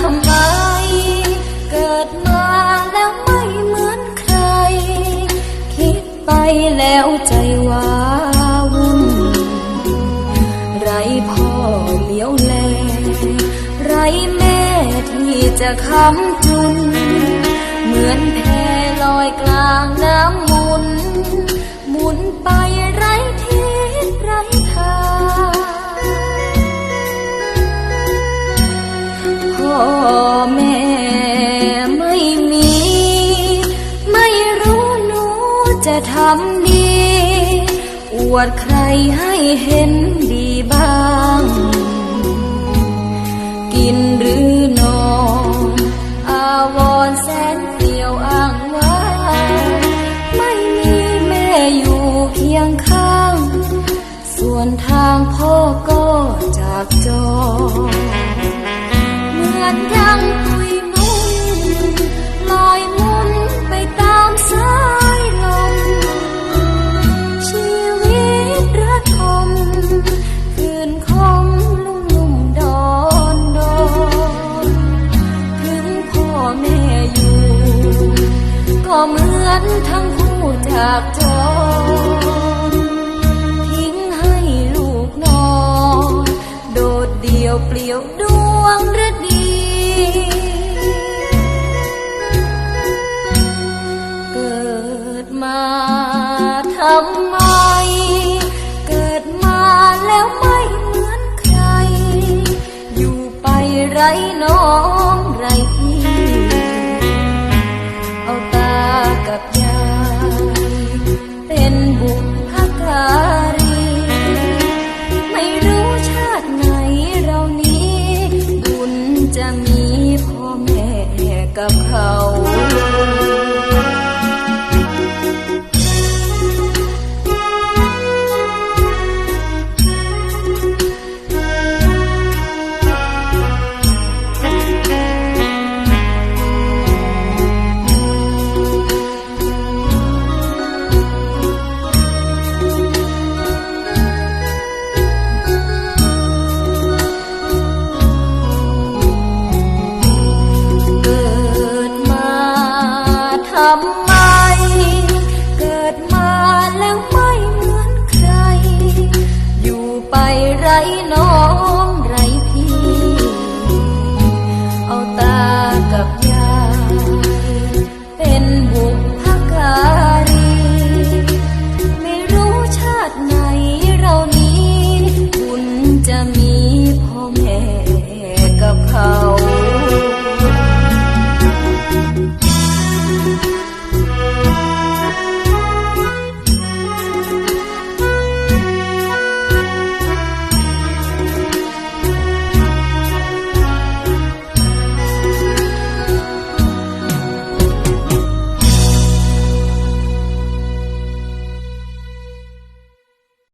ทำไม เกิดมาแล้วไม่เหมือนใคร คิดไปแล้วใจว้าวุ่นไรพ่อเลี้ยวแล ไรแม่ที่จะค้ำจุน เหมือนแพลอยกลางน้ำมุน หมุนไป แม่ไม่มี ไม่รู้หนูจะทำดี อวดใครให้เห็นดีบ้าง เหมือนทั้งคู่จากจรทิ้งให้ลูกนอน โดดเดี่ยวเปลี่ยวดวงฤดี กับเขา